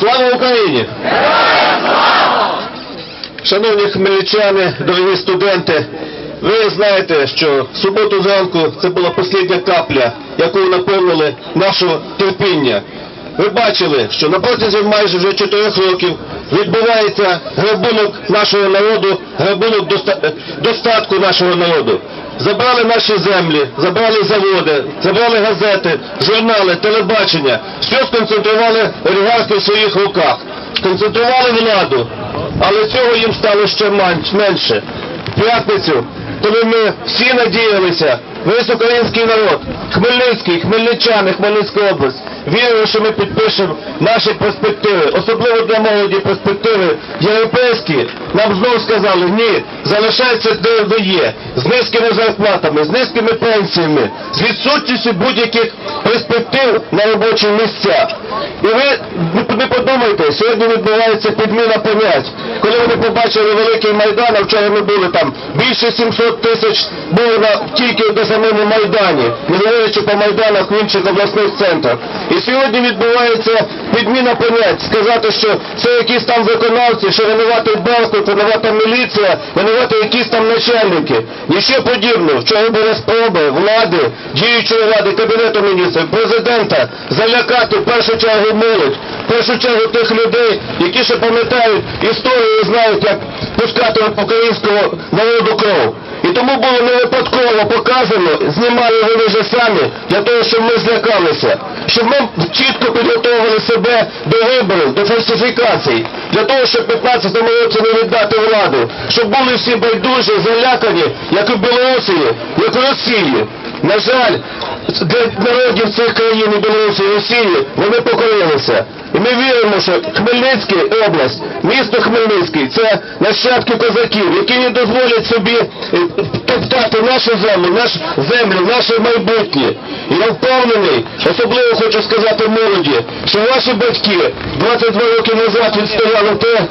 Слава Україні! Шановні хмельничани, дорогі студенти, ви знаєте, що в суботу зранку це була остання капля, яку наповнили наше терпіння. Ви бачили, що на протязі майже вже чотирьох років відбувається грабунок нашого народу, грабунок доста- достатку нашого народу. Забрали наші землі, забрали заводи, забрали газети, журнали, телебачення. Все сконцентрували олігархи в своїх руках, сконцентрували владу, але цього їм стало ще менше. В п'ятницю, коли ми всі надіялися, весь український народ, Хмельницький, хмельничани, Хмельницька область, вірили, що ми підпишемо наші перспективи, особливо для молоді перспективи європейські, нам знов сказали, ні, залишайтеся де ви є, з низькими зарплатами, з низькими пенсіями, з відсутністю будь-яких перспектив на робочі місця. І ви не подумайте, сьогодні відбувається підміна понять. Коли вони побачили великий майдан, а вчора ми були там, більше 700 тисяч було на тільки на самому майдані, не говорячи по майданах в інших обласних центрах. І сьогодні відбувається підміна понять, сказати, що це якісь там виконавці, що винувати Беркут, винувата міліція, винувати якісь там начальники. Ніщо подібного. Вчора були спроби влади, діючої влади, кабінету міністрів, президента залякати в першу чергу молодь, в першу чергу тих людей, які ще пам'ятають історію і знають, як пускати українського народу кров. І тому було не випадково показано, знімали вони вже самі, для того, щоб ми злякалися, щоб ми чітко підготовили себе до виборів, до фальсифікацій, для того, щоб в 15-му році не віддати владу, щоб були всі байдужі, залякані, як у Білорусі, як у Росії. На жаль, народів цих країн і Білорусі Росії вони покорилися. І ми віримо, що Хмельницька область, місто Хмельницький, це нащадки козаків, які не дозволять собі е, топтати нашу землю, наш землю, наше майбутнє. І я впевнений, особливо хочу сказати молоді, що ваші батьки 22 роки назад відстояли те,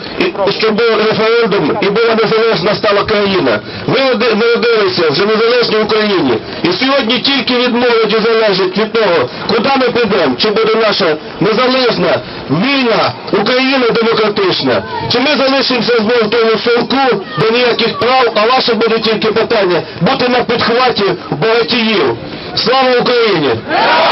що був референдум і була незалежна стала країна. Ви народилися вже незалежній Україні. І сьогодні тільки від молоді залежить від того, куди ми підемо, чи буде наша незалежна, вільна Україна демократична, чи ми залишимося знову в тому сумку, де ніяких прав, а ваше буде тільки питання бути на підхваті багатіїв. Слава Україні!